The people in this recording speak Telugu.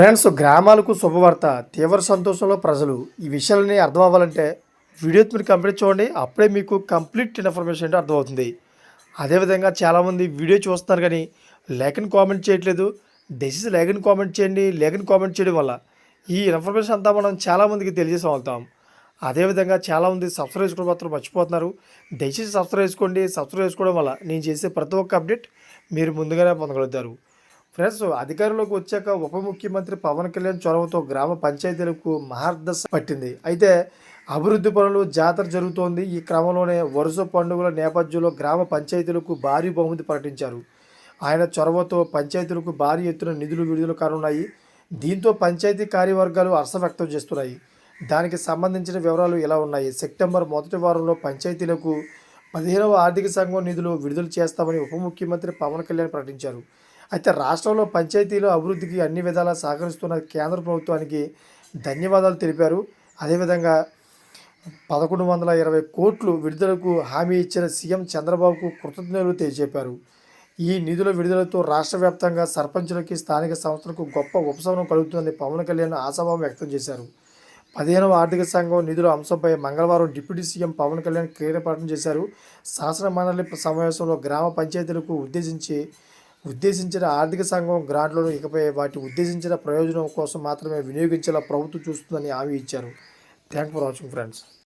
ఫ్రెండ్స్ గ్రామాలకు శుభవార్త. తీవ్ర సంతోషంలో ప్రజలు ఈ విషయాలని అర్థం అవ్వాలంటే వీడియో మీరు కంప్లీట్ చూడండి. అప్పుడే మీకు కంప్లీట్ ఇన్ఫర్మేషన్ ఏంటో అర్థమవుతుంది. అదేవిధంగా చాలామంది వీడియో చూస్తున్నారు కానీ లేఖని కామెంట్ చేయట్లేదు. డెసిస్ లేఖని కామెంట్ చేయండి. లేఖని కామెంట్ చేయడం వల్ల ఈ ఇన్ఫర్మేషన్ అంతా మనం చాలామందికి తెలియజేసి వెళ్తాం అదేవిధంగా చాలామంది సబ్స్క్రైబ్ చేసుకోవడం మాత్రం మర్చిపోతున్నారు. దయచేసి సబ్స్క్రైబ్ చేసుకోండి. సబ్స్క్రైబ్ చేసుకోవడం వల్ల నేను చేసే ప్రతి ఒక్క అప్డేట్ మీరు ముందుగానే పొందగలుగుతారు. ఫ్రెండ్స్ అధికారంలోకి వచ్చాక ఉప ముఖ్యమంత్రి పవన్ కళ్యాణ్ చొరవతో గ్రామ పంచాయతీలకు మహార్దశ పట్టింది. అయితే అభివృద్ధి పనులు జాతర జరుగుతోంది. ఈ క్రమంలోనే వరుస పండుగల నేపథ్యంలో గ్రామ పంచాయతీలకు భారీ బహుమతి ప్రకటించారు. ఆయన చొరవతో పంచాయతీలకు భారీ ఎత్తున నిధులు విడుదల కానున్నాయి. దీంతో పంచాయతీ కార్యవర్గాలు అరస వ్యక్తం చేస్తున్నాయి. దానికి సంబంధించిన వివరాలు ఇలా ఉన్నాయి? సెప్టెంబర్ మొదటి వారంలో పంచాయతీలకు పదిహేనవ ఆర్థిక సంఘం నిధులు విడుదల చేస్తామని ఉప ముఖ్యమంత్రి పవన్ కళ్యాణ్ ప్రకటించారు. అయితే రాష్ట్రంలో పంచాయతీలో అభివృద్ధికి అన్ని విధాలా సహకరిస్తున్న కేంద్ర ప్రభుత్వానికి ధన్యవాదాలు తెలిపారు. అదేవిధంగా పదకొండు వందల ఇరవై కోట్లు విడుదలకు హామీ ఇచ్చిన సీఎం చంద్రబాబుకు కృతజ్ఞతలు తెలియజెప్పారు ఈ నిధుల విడుదలతో రాష్ట్ర వ్యాప్తంగా సర్పంచులకి స్థానిక సంస్థలకు గొప్ప ఉపశమనం కలుగుతుందని పవన్ కళ్యాణ్ ఆశాభావం వ్యక్తం చేశారు. పదిహేనవ ఆర్థిక సంఘం నిధుల అంశంపై మంగళవారం డిప్యూటీ సీఎం పవన్ కళ్యాణ్ క్రీడపాఠం చేశారు. శాసన మండలి సమావేశంలో గ్రామ పంచాయతీలకు ఉద్దేశించి ఉద్దేశించిన ఆర్థిక సంఘం గ్రాంట్లను ఇకపై వాటి ఉద్దేశించిన ప్రయోజనం కోసం మాత్రమే వినియోగించేలా ప్రభుత్వం చూస్తుందని హామీ ఇచ్చారు. Thank for watching friends.